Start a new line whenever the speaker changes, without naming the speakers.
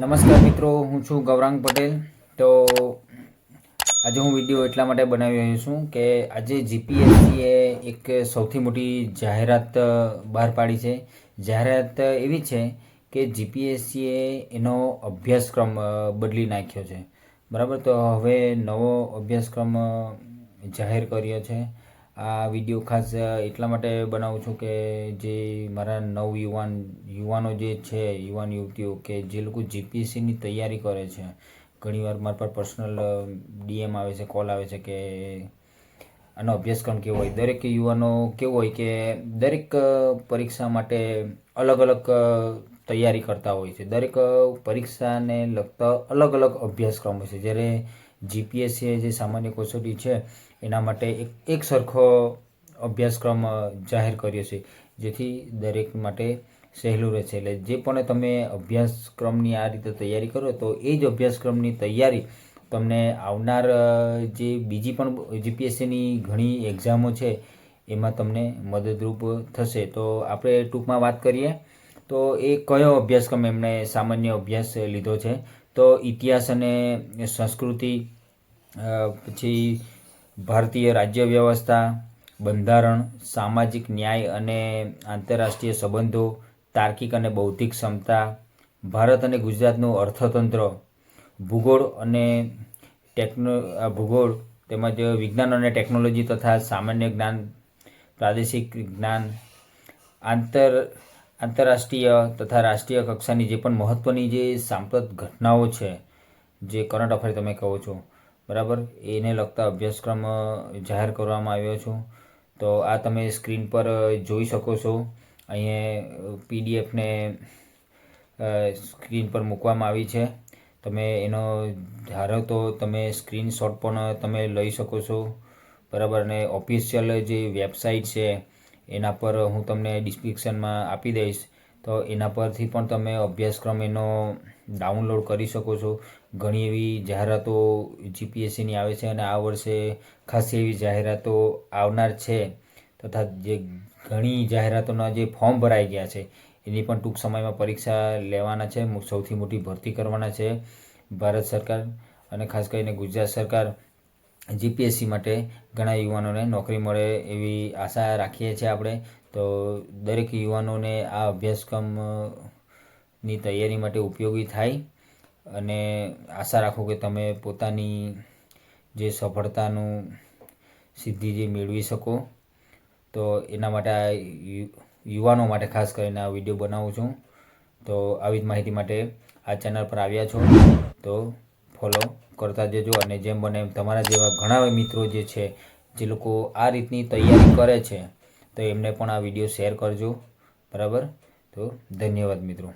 નમસ્કાર મિત્રો, હું છું ગૌરાંગ પટેલ. તો આજે હું વીડિયો એટલા માટે બનાવી રહ્યો છું કે આજે જીપીએસસીએ એક સૌથી મોટી જાહેરાત બહાર પાડી છે. જાહેરાત એવી છે કે જીપીએસસીએ એનો અભ્યાસક્રમ બદલી નાખ્યો છે. બરાબર? તો હવે નવો અભ્યાસક્રમ જાહેર કર્યો છે. આ વીડિયો ખાસ એટલા માટે બનાવું છું કે જે મારા નવ યુવાન, યુવાનો જે છે, યુવાન યુવતીઓ કે જે લોકો જીપીએસસીની તૈયારી કરે છે. ઘણીવાર મારા પર પર્સનલ ડીએમ આવે છે કોલ આવે છે કે આનો અભ્યાસક્રમ કેવો હોય? દરેક યુવાનો કેવો હોય કે દરેક પરીક્ષા માટે અલગ અલગ તૈયારી કરતા હોય છે. દરેક પરીક્ષાને લગતા અલગ અલગ અભ્યાસક્રમ હોય છે. જ્યારે જીપીએસસી જે સામાન્ય કસોટી છે, એના માટે એક એક સરખો અભ્યાસક્રમ જાહેર કર્યો છે, જેથી દરેક માટે સહેલું રહેશે. એટલે જે પણ તમે અભ્યાસક્રમની આ રીતે તૈયારી કરો, તો એ જ અભ્યાસક્રમની તૈયારી તમને આવનાર જે બીજી પણ જીપીએસસીની ઘણી એક્ઝામો છે, એમાં તમને મદદરૂપ થશે. તો આપણે ટૂંકમાં વાત કરીએ, તો એ કયો અભ્યાસક્રમ એમણે સામાન્ય અભ્યાસ લીધો છે? તો ઇતિહાસ અને સંસ્કૃતિ પછી ભારતીય રાજ્ય વ્યવસ્થા, બંધારણ, સામાજિક ન્યાય અને આંતરરાષ્ટ્રીય સંબંધો, તાર્કિક અને બૌદ્ધિક ક્ષમતા, ભારત અને ગુજરાતનું અર્થતંત્ર, ભૂગોળ અને ટેકનો ભૂગોળ તેમજ વિજ્ઞાન અને ટેકનોલોજી તથા સામાન્ય જ્ઞાન, પ્રાદેશિક જ્ઞાન, આંતર આંતરરાષ્ટ્રીય તથા રાષ્ટ્રીય કક્ષાની જે પણ મહત્ત્વની જે સાંપ્રત ઘટનાઓ છે, જે કરંટ અફેર તમે કહો છો, બરાબર? એને લગતા અભ્યાસક્રમ જાહેર કરવામાં આવ્યો છે. તો આ તમે સ્ક્રીન પર જોઈ શકો છો. અહીંયા પીડીએફને સ્ક્રીન પર મૂકવામાં આવી છે. તમે એનો ધારો તો તમે સ્ક્રીનશોટ પણ તમે લઈ શકો છો. બરાબર? અને ઓફિશિયલ જે વેબસાઇટ છે એના પર હું તમને ડિસ્ક્રિપ્શનમાં આપી દઈશ. તો એના પરથી પણ તમે અભ્યાસક્રમ એનો ડાઉનલોડ કરી શકો છો. ઘણી એવી જાહેરાતો જીપીએસસીની આવે છે અને આ વર્ષે ખાસી એવી જાહેરાતો આવનાર છે. તથા જે ઘણી જાહેરાતોના જે ફોર્મ ભરાઈ ગયા છે, એની પણ ટૂંક સમયમાં પરીક્ષા લેવાના છે. સૌથી મોટી ભરતી કરવાના છે. ભારત સરકાર અને ખાસ કરીને ગુજરાત સરકાર જીપીએસસી માટે ઘણા યુવાનોને નોકરી મળે એવી આશા રાખીએ છીએ આપણે. તો દરેક યુવાનોને આ અભ્યાસક્રમની તૈયારી માટે ઉપયોગી થાય અને આશા રાખો કે તમે પોતાની જે સફળતાનું સિદ્ધિ જે મેળવી શકો. તો એના માટે આ યુવાનો માટે ખાસ કરીને આ વીડિયો બનાવું છું. તો આવી જ માહિતી માટે આ ચેનલ પર આવ્યા છો. તો ફોલો કરતા જજો અને જેમ બને એમ તમારા જેવા ઘણા મિત્રો જે છે, જે લોકો આ રીતની તૈયારી કરે છે, તો એમને પણ આ વીડિયો શેર કરજો. બરાબર? તો ધન્યવાદ મિત્રો.